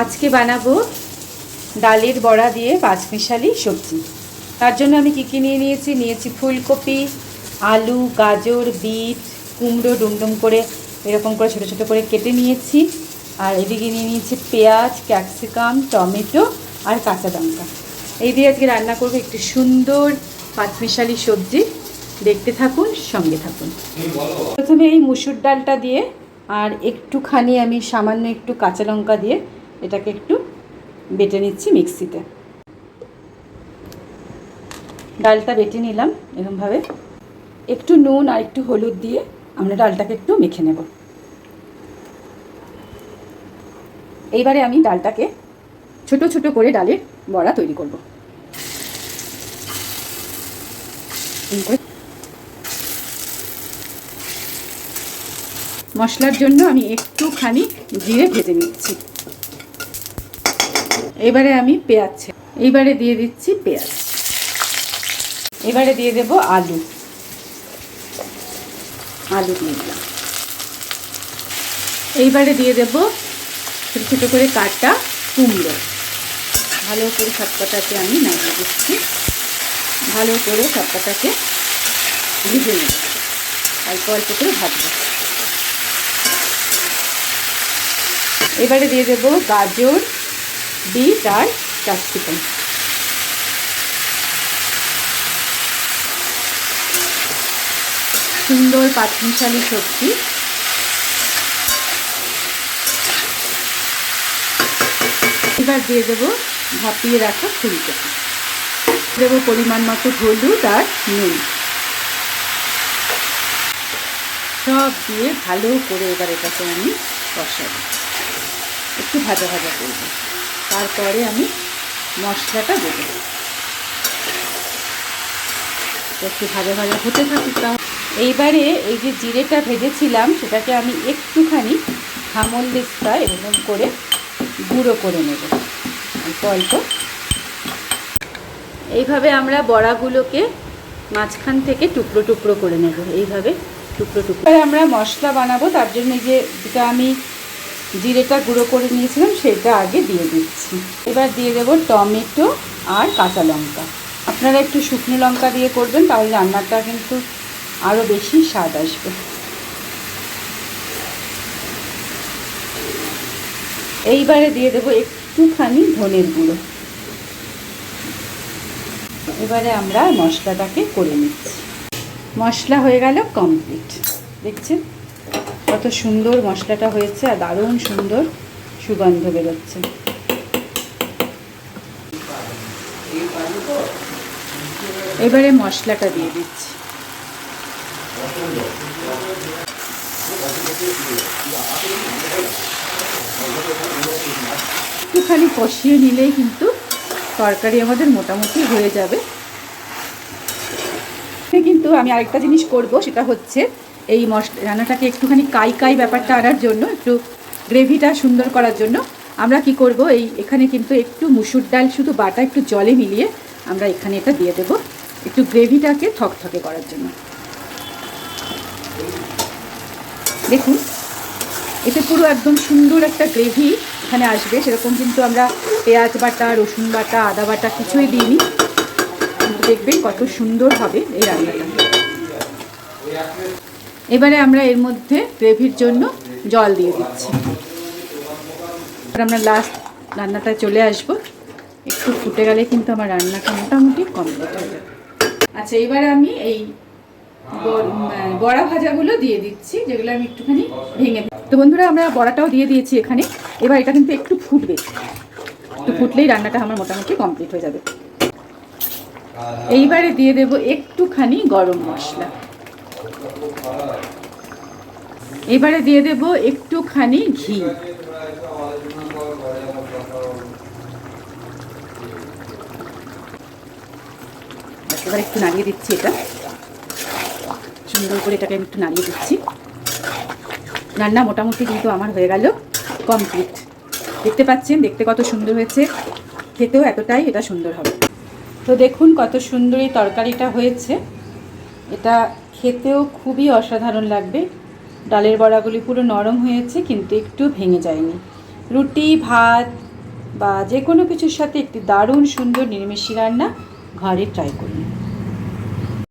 আজকে বানাবো ডালের বড়া দিয়ে পাঁচমিশালি সবজি। তার জন্য আমি কী কী নিয়ে নিয়েছি? নিয়েছি ফুলকপি, আলু, গাজর, বিট, কুমড়ো ডুমডুম করে এরকম করে ছোটো ছোটো করে কেটে নিয়েছি। আর এদিকে নিয়ে নিয়েছি পেঁয়াজ, ক্যাপসিকাম, টমেটো আর কাঁচা লঙ্কা। এই দিয়ে আজকে রান্না করব একটি সুন্দর পাঁচমিশালি সবজি। দেখতে থাকুন, সঙ্গে থাকুন। প্রথমে এই মুসুর ডালটা দিয়ে আর একটুখানি আমি সামান্য একটু কাঁচা লঙ্কা দিয়ে এটাকে একটু বেটে নিচ্ছি মিক্সিতে। ডালটা বেটে নিলাম এরকমভাবে। একটু নুন আর একটু হলুদ দিয়ে আমরা ডালটাকে একটু মেখে নেব। এইবারে আমি ডালটাকে ছোট ছোট করে ডালের বড়া তৈরি করব। মশলার জন্য আমি একটুখানি জিরে ভেজে নিচ্ছি। এবারে আমি পেঁয়াজ এইবারে দিয়ে দিচ্ছি পেঁয়াজ। এবারে দিয়ে দেব আলু। আলু দিয়ে দিলাম। এইবারে দিয়ে দেব ছোটো ছোটো করে কাটা কুমড়ো। ভালো করে সবকটাকে আমি নামিয়ে দিচ্ছি। ভালো করে সবকটাকে ভেজে নেব। অল্প অল্প করে ভাজবো। এবারে দিয়ে দেবো গাজর। বিট আর ক্যাপসিকাম। সুন্দর পাঁচমিশালি সবজি। এবার দিয়ে দেবো ভাপিয়ে রাখা ফুলকপি। দেবো পরিমাণ মতো হলুদ আর নুন। সব দিয়ে ভালো করে এবার এটাকে আমি কষাবো। একটু ভাজা ভাজা করব। তারপরে আমি মশলাটা দেবো। একটু ভাজা ভাজা হতে থাকুক এইবারে এই যে জিরেটা ভেজেছিলাম, সেটাকে আমি একটুখানি হামল দিস্তা এরকম করে গুঁড়ো করে নেব। অল্প অল্প। এইভাবে আমরা বড়াগুলোকে মাঝখান থেকে টুকরো টুকরো করে নেব। এইভাবে টুকরো টুকরো। আমরা মশলা বানাবো, তার জন্য যে যেটা আমি জিরেটা গুঁড়ো করে নিয়েছিলাম, সেটা আগে দিয়ে দিচ্ছি। এবার দিয়ে দেবো টমেটো আর কাঁচা লঙ্কা। আপনারা একটু শুকনো লঙ্কা দিয়ে করবেন, তাহলে রান্নাটা কিন্তু আরও বেশি স্বাদ আসবে। এইবারে দিয়ে দেবো একটুখানি ধনের গুঁড়ো। এবারে আমরা মশলাটাকে করে নিচ্ছি। মশলা হয়ে গেল কমপ্লিট। দেখছেন? কত সুন্দর মশলাটা হয়েছে আর দারুণ সুন্দর সুগন্ধ বেরোচ্ছে। এবারে মশলাটা দিয়ে দিচ্ছি। একটুখানি কষিয়ে নিলেই কিন্তু তরকারি আমাদের মোটামুটি হয়ে যাবে। কিন্তু আমি আরেকটা জিনিস করব, সেটা হচ্ছে এই মশলা রান্নাটাকে একটুখানি কাই কাই ব্যাপারটা আনার জন্য, একটু গ্রেভিটা সুন্দর করার জন্য, আমরা কি করব, এই এখানে কিন্তু একটু মুসুর ডাল, শুধু বাটা, একটু জলে মিলিয়ে আমরা এখানে এটা দিয়ে দেব, একটু গ্রেভিটাকে থকথকে করার জন্য। দেখুন, এতে পুরো একদম সুন্দর একটা গ্রেভি এখানে আসবে, সেরকম কিন্তু আমরা পেঁয়াজ বাটা, রসুন বাটা, আদা বাটা কিছুই দিইনি। দেখবেন কত সুন্দর হবে এই রান্নাটা। এবারে আমরা এর মধ্যে গ্রেভির জন্য জল দিয়ে দিচ্ছি। আমরা লাস্ট রান্নাটা চলে আসব। একটু ফুটে গেলে কিন্তু আমার রান্নাটা মোটামুটি কমপ্লিট হয়ে যাবে। আচ্ছা এবারে আমি এই বড়া ভাজাগুলো দিয়ে দিচ্ছি, যেগুলো আমি একটুখানি ভেঙে তো বন্ধুরা, আমরা বড়াটাও দিয়ে দিয়েছি এখানে। এবার এটা কিন্তু একটু ফুটবে। একটু ফুটলেই রান্নাটা আমার মোটামুটি কমপ্লিট হয়ে যাবে। এইবারে দিয়ে দেব একটুখানি গরম মশলা। এবারে দিয়ে দেব একটুখানি ঘি। এবার একটু নাড়িয়ে দিচ্ছি এটা। সুন্দর করে এটাকে আমি একটু নাড়িয়ে দিচ্ছি। রান্না মোটামুটি কিন্তু আমার হয়ে গেল কমপ্লিট। দেখতে পাচ্ছেন? দেখতে কত সুন্দর হয়েছে। খেতেও এতটাই এটা সুন্দর হবে। তো দেখুন কত সুন্দর এই তরকারিটা হয়েছে। এটা খেতেও খুবই অসাধারণ লাগবে। ডালের বড়াগুলি পুরো নরম হয়েছে, কিন্তু একটু ভেঙে যায়নি। রুটি, ভাত বা যে কোনো কিছুর সাথে একটি দারুণ সুন্দর নিরামিষি রান্না ঘরে ট্রাই করুন।